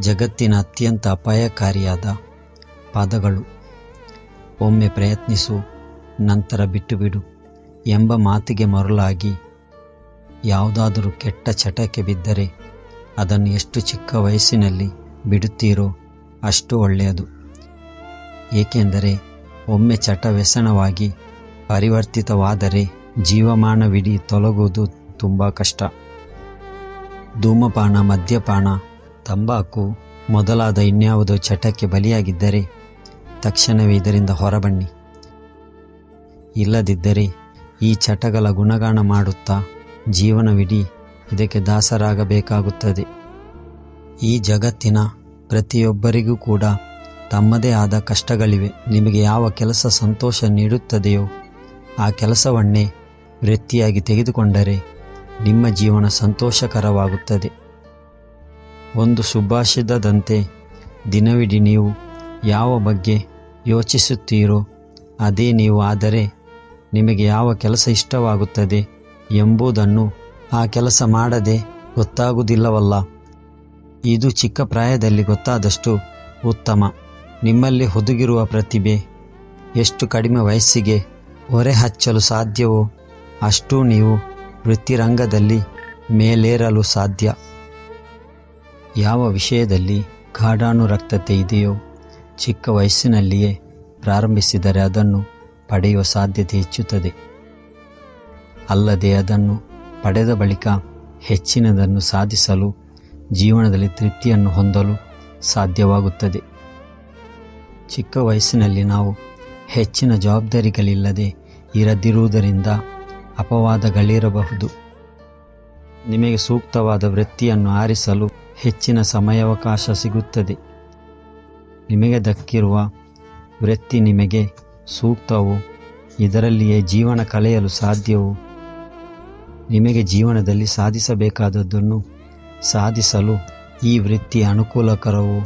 ಜಗತ್ತಿನ ಅತ್ಯಂತ ಅಪಾಯಕಾರಿಯಾದ ಪದಗಳು. ಒಮ್ಮೆ ಪ್ರಯತ್ನಿಸು, ನಂತರ ಬಿಟ್ಟುಬಿಡು ಎಂಬ ಮಾತಿಗೆ ಮರುಳಾಗಿ, ಯಾವುದಾದರೂ ಕೆಟ್ಟ ಚಟಕ್ಕೆ ಬಿದ್ದರೆ ಅದನ್ನು ಎಷ್ಟು ಚಿಕ್ಕ ವಯಸ್ಸಿನಲ್ಲಿ ಬಿಡುತ್ತೀರೋ ಅಷ್ಟು ಒಳ್ಳೆಯದು. ಏಕೆಂದರೆ ಒಮ್ಮೆ ಚಟ ವ್ಯಸನವಾಗಿ ಪರಿವರ್ತಿತವಾದರೆ ಜೀವಮಾನವಿಡೀ ತೊಲಗುವುದು ತುಂಬ ಕಷ್ಟ. ಧೂಮಪಾನ, ಮದ್ಯಪಾನ ತಂಬಾಕು ಮೊದಲಾದ ಇನ್ಯಾವುದೋ ಚಟಕ್ಕೆ ಬಲಿಯಾಗಿದ್ದರೆ ತಕ್ಷಣವೇ ಇದರಿಂದ ಹೊರಬನ್ನಿ. ಇಲ್ಲದಿದ್ದರೆ ಈ ಚಟಗಳ ಗುಣಗಾನ ಮಾಡುತ್ತಾ ಜೀವನವಿಡೀ ಇದಕ್ಕೆ ದಾಸರಾಗಬೇಕಾಗುತ್ತದೆ. ಈ ಜಗತ್ತಿನ ಪ್ರತಿಯೊಬ್ಬರಿಗೂ ಕೂಡ ತಮ್ಮದೇ ಆದ ಕಷ್ಟಗಳಿವೆ. ನಿಮಗೆ ಯಾವ ಕೆಲಸ ಸಂತೋಷ ನೀಡುತ್ತದೆಯೋ ಆ ಕೆಲಸವನ್ನೇ ವೃತ್ತಿಯಾಗಿ ತೆಗೆದುಕೊಂಡರೆ ನಿಮ್ಮ ಜೀವನ ಸಂತೋಷಕರವಾಗುತ್ತದೆ. ಒಂದು ಸುಭಾಷಿತದಂತೆ ದಿನವಿಡೀ ನೀವು ಯಾವ ಬಗ್ಗೆ ಯೋಚಿಸುತ್ತೀರೋ ಅದೇ ನೀವು ಆದರೆ ನಿಮಗೆ ಯಾವ ಕೆಲಸ ಇಷ್ಟವಾಗುತ್ತದೆ ಎಂಬುದನ್ನು ಆ ಕೆಲಸ ಮಾಡದೆ ಗೊತ್ತಾಗುವುದಿಲ್ಲವಲ್ಲ. ಇದು ಚಿಕ್ಕ ಪ್ರಾಯದಲ್ಲಿ ಗೊತ್ತಾದಷ್ಟು ಉತ್ತಮ. ನಿಮ್ಮಲ್ಲಿ ಹುದುಗಿರುವ ಪ್ರತಿಭೆ ಎಷ್ಟು ಕಡಿಮೆ ವಯಸ್ಸಿಗೆ ಹೊರೆ ಹಚ್ಚಲು ಸಾಧ್ಯವೋ ಅಷ್ಟೂ ನೀವು ವೃತ್ತಿರಂಗದಲ್ಲಿ ಮೇಲೇರಲು ಸಾಧ್ಯ. ಯಾವ ವಿಷಯದಲ್ಲಿ ಗಾಢಾನುರಕ್ತತೆ ಇದೆಯೋ, ಚಿಕ್ಕ ವಯಸ್ಸಿನಲ್ಲಿಯೇ ಪ್ರಾರಂಭಿಸಿದರೆ ಅದನ್ನು ಪಡೆಯುವ ಸಾಧ್ಯತೆ ಹೆಚ್ಚುತ್ತದೆ. ಅಲ್ಲದೆ ಅದನ್ನು ಪಡೆದ ಬಳಿಕ ಹೆಚ್ಚಿನದನ್ನು ಸಾಧಿಸಲು, ಜೀವನದಲ್ಲಿ ತೃಪ್ತಿಯನ್ನು ಹೊಂದಲು ಸಾಧ್ಯವಾಗುತ್ತದೆ. ಚಿಕ್ಕ ವಯಸ್ಸಿನಲ್ಲಿ ನಾವು ಹೆಚ್ಚಿನ ಜವಾಬ್ದಾರಿಗಳಿಲ್ಲದೆ ಇರದಿರುವುದರಿಂದ ಅಪವಾದಗಳಿರಬಹುದು. ನಿಮಗೆ ಸೂಕ್ತವಾದ ವೃತ್ತಿಯನ್ನು ಆರಿಸಲು ಹೆಚ್ಚಿನ ಸಮಯಾವಕಾಶ ಸಿಗುತ್ತದೆ. ನಿಮಗೆ ದಕ್ಕಿರುವ ವೃತ್ತಿ ನಿಮಗೆ ಸೂಕ್ತವೋ? ಇದರಲ್ಲಿಯೇ ಜೀವನ ಕಳೆಯಲು ಸಾಧ್ಯವೋ? ನಿಮಗೆ ಜೀವನದಲ್ಲಿ ಸಾಧಿಸಬೇಕಾದದ್ದನ್ನು ಸಾಧಿಸಲು ಈ ವೃತ್ತಿ ಅನುಕೂಲಕರವೋ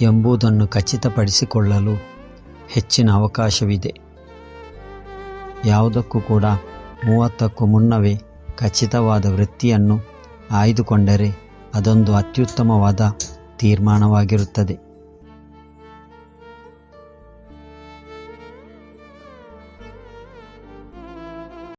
ಎಂಬುದನ್ನು ಖಚಿತಪಡಿಸಿಕೊಳ್ಳಲು ಹೆಚ್ಚಿನ ಅವಕಾಶವಿದೆ. ಯಾವುದಕ್ಕೂ ಕೂಡ ಮೂವತ್ತಕ್ಕೂ ಮುನ್ನವೇ ಖಚಿತವಾದ ವೃತ್ತಿಯನ್ನು ಆಯ್ದುಕೊಂಡರೆ ಅದೊಂದು ಅತ್ಯುತ್ತಮವಾದ ತೀರ್ಮಾನವಾಗಿರುತ್ತದೆ.